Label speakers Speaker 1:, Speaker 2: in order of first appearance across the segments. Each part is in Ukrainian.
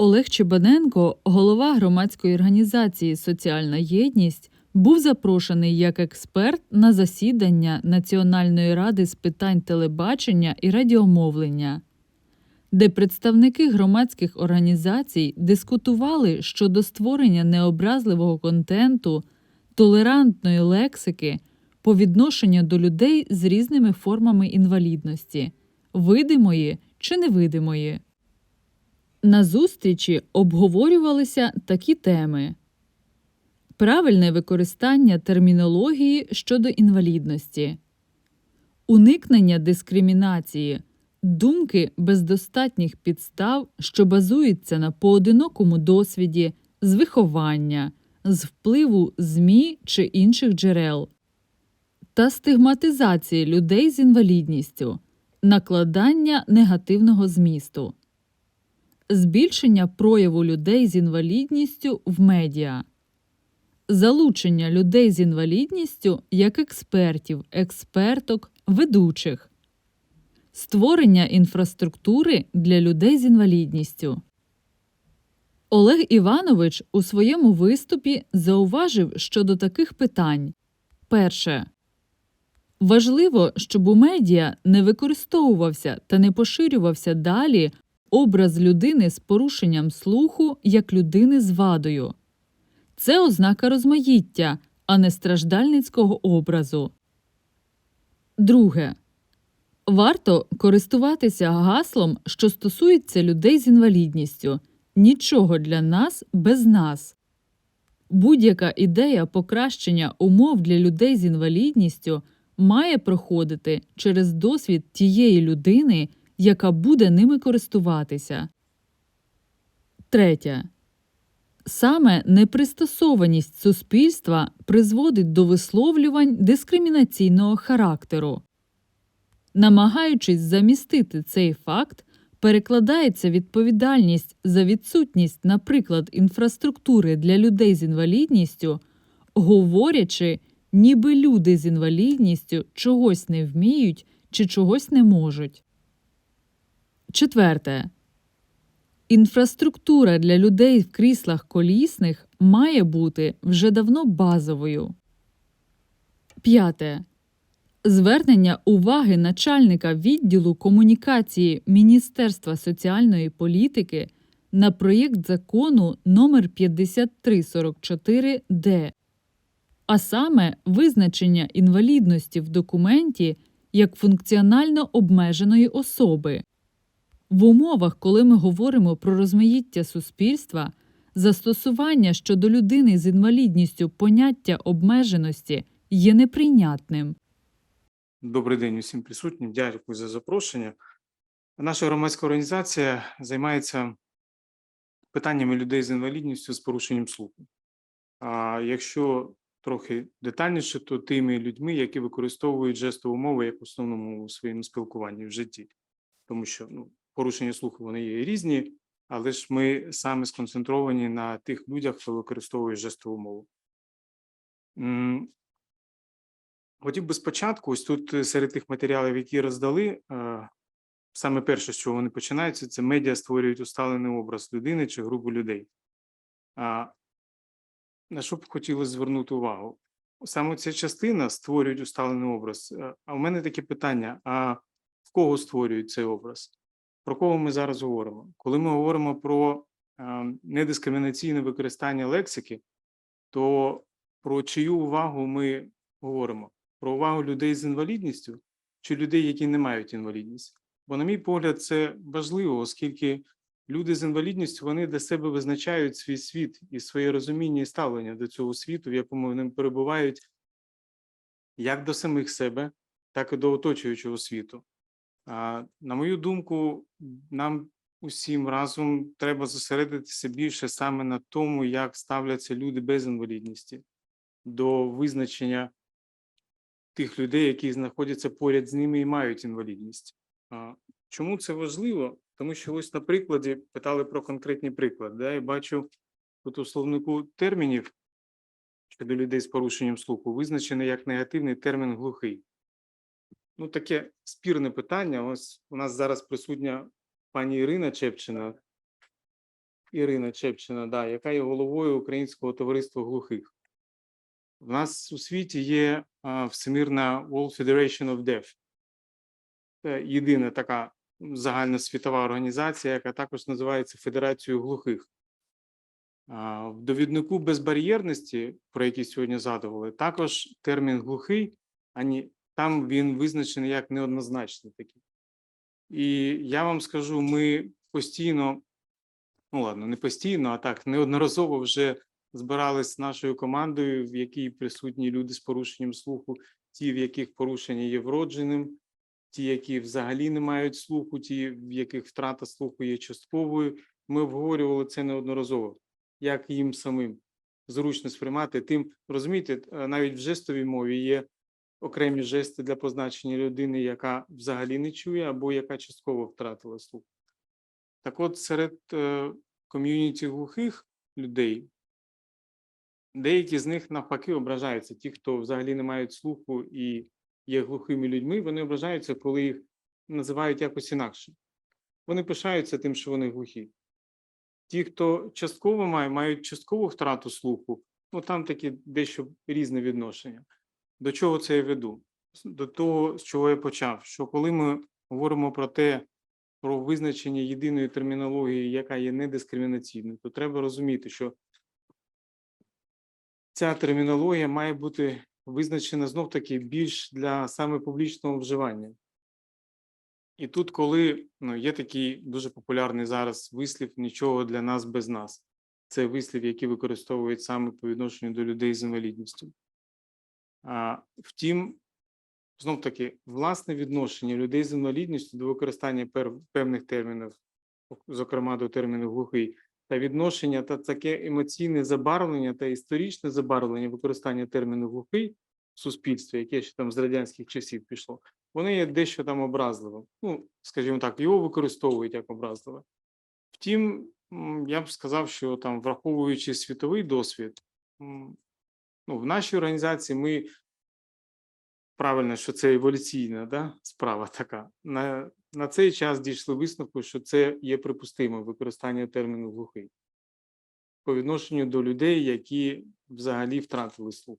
Speaker 1: Олег Чебаненко, голова громадської організації Соціальна єдність, був запрошений як експерт на засідання Національної ради з питань телебачення і радіомовлення, де представники громадських організацій дискутували щодо створення необразливого контенту, толерантної лексики по відношенню до людей з різними формами інвалідності, видимої чи невидимої. На зустрічі обговорювалися такі теми: правильне використання термінології щодо інвалідності, уникнення дискримінації, думки без достатніх підстав, що базуються на поодинокому досвіді, з виховання, з впливу ЗМІ чи інших джерел, та стигматизації людей з інвалідністю, накладання негативного змісту збільшення прояву людей з інвалідністю в медіа, залучення людей з інвалідністю як експертів, експерток, ведучих, створення інфраструктури для людей з інвалідністю. Олег Іванович у своєму виступі зауважив щодо таких питань. Перше. Важливо, щоб у медіа не використовувався та не поширювався далі образ людини з порушенням слуху як людини з вадою. Це ознака розмаїття, а не страждальницького образу. Друге. Варто користуватися гаслом, що стосується людей з інвалідністю нічого для нас без нас. Будь-яка ідея покращення умов для людей з інвалідністю має проходити через досвід тієї людини, яка буде ними користуватися. Третє. Саме непристосованість суспільства призводить до висловлювань дискримінаційного характеру. Намагаючись замістити цей факт, перекладається відповідальність за відсутність, наприклад, інфраструктури для людей з інвалідністю, говорячи, ніби люди з інвалідністю чогось не вміють чи чогось не можуть. Четверте. Інфраструктура для людей в кріслах колісних має бути вже давно базовою. П'яте. Звернення уваги начальника відділу комунікації Міністерства соціальної політики на проєкт закону номер 5344 д а саме визначення інвалідності в документі як функціонально обмеженої особи. В умовах, коли ми говоримо про розмаїття суспільства, застосування щодо людини з інвалідністю поняття обмеженості є неприйнятним.
Speaker 2: Добрий день усім присутнім. Дякую за запрошення. Наша громадська організація займається питаннями людей з інвалідністю з порушенням слуху. А якщо трохи детальніше, то тими людьми, які використовують жестову мову як основну мову у своєму спілкуванні в житті, тому що ну, порушення слуху вони є різні, але ж ми саме сконцентровані на тих людях, хто використовує жестову мову. Хотів би спочатку, ось тут е, серед тих матеріалів, які роздали, е, саме перше, з чого вони починаються, це медіа створюють усталений образ людини чи групи людей. На що б хотілося звернути увагу? Саме ця частина створюють усталений образ. Е, А у мене таке питання: а в кого створюють цей образ? Про кого ми зараз говоримо? Коли ми говоримо про е, недискримінаційне використання лексики, то про чию увагу ми говоримо? Про увагу людей з інвалідністю чи людей, які не мають інвалідність? Бо, на мій погляд, це важливо, оскільки люди з інвалідністю вони для себе визначають свій світ і своє розуміння і ставлення до цього світу, в якому вони перебувають як до самих себе, так і до оточуючого світу. На мою думку, нам усім разом треба зосередитися більше саме на тому, як ставляться люди без інвалідності до визначення тих людей, які знаходяться поряд з ними і мають інвалідність. Чому це важливо? Тому що ось на прикладі питали про конкретні приклади. Да? Я бачу тут у словнику термінів щодо людей з порушенням слуху визначений як негативний термін глухий. Ну, таке спірне питання. Ось у нас зараз присутня пані Ірина Чепчина. Ірина Чепчина, да, яка є головою Українського товариства глухих. У нас у світі є а, Всемирна World Federation of Deaf. Це єдина така загальносвітова організація, яка також називається Федерацією глухих. В довіднику безбар'єрності, про який сьогодні згадували, також термін глухий, ані там він визначений як неоднозначний такий. І я вам скажу, ми постійно, ну ладно, не постійно, а так неодноразово вже збирались з нашою командою, в якій присутні люди з порушенням слуху, ті, в яких порушення є вродженим, ті, які взагалі не мають слуху, ті, в яких втрата слуху є частковою. Ми обговорювали це неодноразово, як їм самим зручно сприймати. Тим розумієте, е, навіть в жестовій мові є окремі жести для позначення людини, яка взагалі не чує або яка частково втратила слух. Так от, серед е, ком'юніті глухих людей деякі з них навпаки ображаються. Ті, хто взагалі не мають слуху і є глухими людьми, вони ображаються, коли їх називають якось інакше. Вони пишаються тим, що вони глухі. Ті, хто частково має, мають часткову втрату слуху, ну там такі дещо різне відношення. До чого це я веду? До того, з чого я почав, що коли ми говоримо про те, про визначення єдиної термінології, яка є недискримінаційною, то треба розуміти, що ця термінологія має бути визначена знов таки більш для саме публічного вживання. І тут, коли ну, є такий дуже популярний зараз вислів нічого для нас без нас. Це вислів, який використовують саме по відношенню до людей з інвалідністю. Втім, знов таки, власне відношення людей з інвалідністю до використання певних термінів, зокрема до терміну глухий, та відношення та таке емоційне забарвлення та історичне забарвлення використання терміну глухий в суспільстві, яке ще там з радянських часів пішло, вони є дещо там образливим. Ну, скажімо так, його використовують як образливе. Втім, я б сказав, що там, враховуючи світовий досвід, ну, в нашій організації ми правильно, що це еволюційна да, справа така. На, на цей час дійшли висновку, що це є припустимо використання терміну глухий по відношенню до людей, які взагалі втратили слух.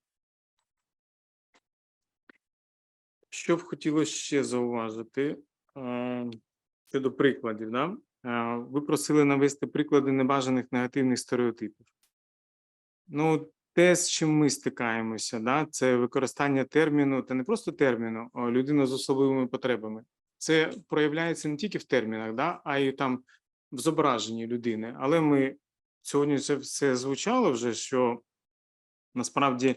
Speaker 2: Що б хотілося ще зауважити е, щодо прикладів, да? Е, ви просили навести приклади небажаних негативних стереотипів. Ну, те, з чим ми стикаємося, да, це використання терміну, та не просто терміну, а людина з особливими потребами. Це проявляється не тільки в термінах, да, а й там в зображенні людини. Але ми сьогодні це все звучало вже, що насправді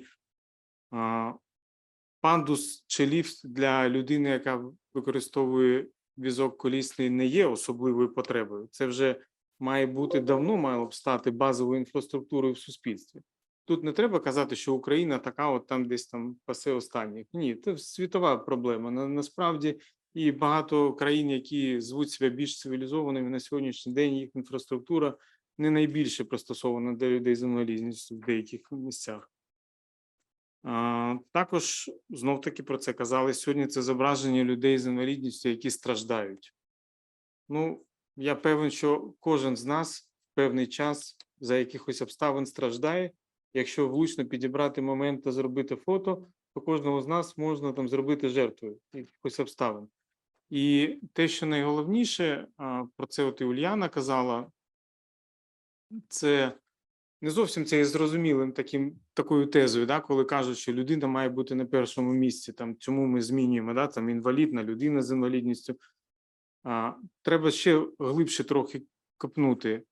Speaker 2: пандус чи ліфт для людини, яка використовує візок колісний, не є особливою потребою. Це вже має бути давно, мало б стати базовою інфраструктурою в суспільстві. Тут не треба казати, що Україна така, от там десь там пасе останніх. Ні, це світова проблема. На, насправді і багато країн, які звуть себе більш цивілізованими на сьогоднішній день, їх інфраструктура не найбільше пристосована для людей з інвалідністю в деяких місцях. А, також знов таки про це казали сьогодні. Це зображення людей з інвалідністю, які страждають. Ну, я певен, що кожен з нас в певний час за якихось обставин страждає. Якщо влучно підібрати момент та зробити фото, то кожного з нас можна там зробити жертвою якихось обставин. І те, що найголовніше, про це от і Ульяна казала, це не зовсім це є зрозумілим таким такою тезою, да, коли кажуть, що людина має бути на першому місці. Там цьому ми змінюємо, да, там інвалідна людина з інвалідністю. А, треба ще глибше трохи копнути.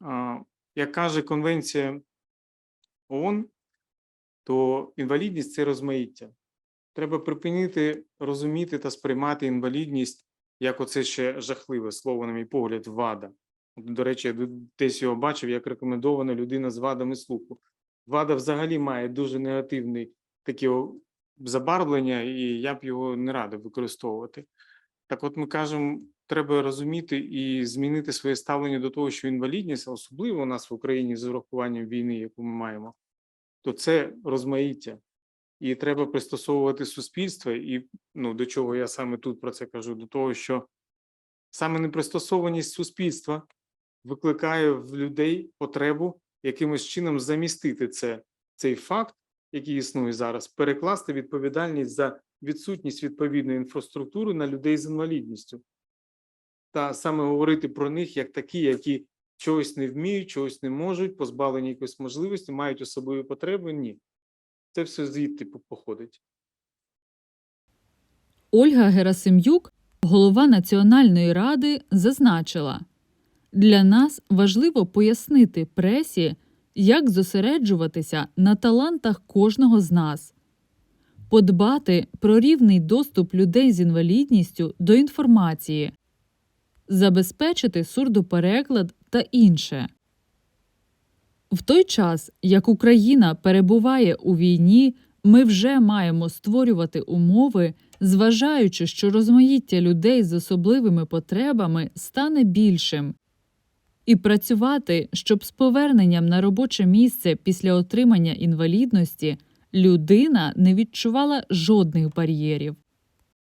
Speaker 2: А, як каже конвенція ООН, то інвалідність це розмаїття. Треба припинити розуміти та сприймати інвалідність як оце ще жахливе слово, на мій погляд, вада. До речі, я десь його бачив як рекомендована людина з вадами слуху. Вада взагалі має дуже негативний таке забарвлення, і я б його не радив використовувати. Так от ми кажемо, треба розуміти і змінити своє ставлення до того, що інвалідність, особливо у нас в Україні з урахуванням війни, яку ми маємо, то це розмаїття. І треба пристосовувати суспільство, і ну, до чого я саме тут про це кажу, до того, що саме непристосованість суспільства викликає в людей потребу якимось чином замістити це, цей факт, який існує зараз, перекласти відповідальність за відсутність відповідної інфраструктури на людей з інвалідністю. Та саме говорити про них як такі, які чогось не вміють, чогось не можуть, позбавлені якоїсь можливості, мають особливі потреби. Ні. Це все звідти походить.
Speaker 1: Ольга Герасим'юк, голова Національної ради, зазначила: для нас важливо пояснити пресі, як зосереджуватися на талантах кожного з нас, подбати про рівний доступ людей з інвалідністю до інформації, забезпечити сурдопереклад та інше. В той час, як Україна перебуває у війні, ми вже маємо створювати умови, зважаючи, що розмаїття людей з особливими потребами стане більшим, і працювати, щоб з поверненням на робоче місце після отримання інвалідності людина не відчувала жодних бар'єрів.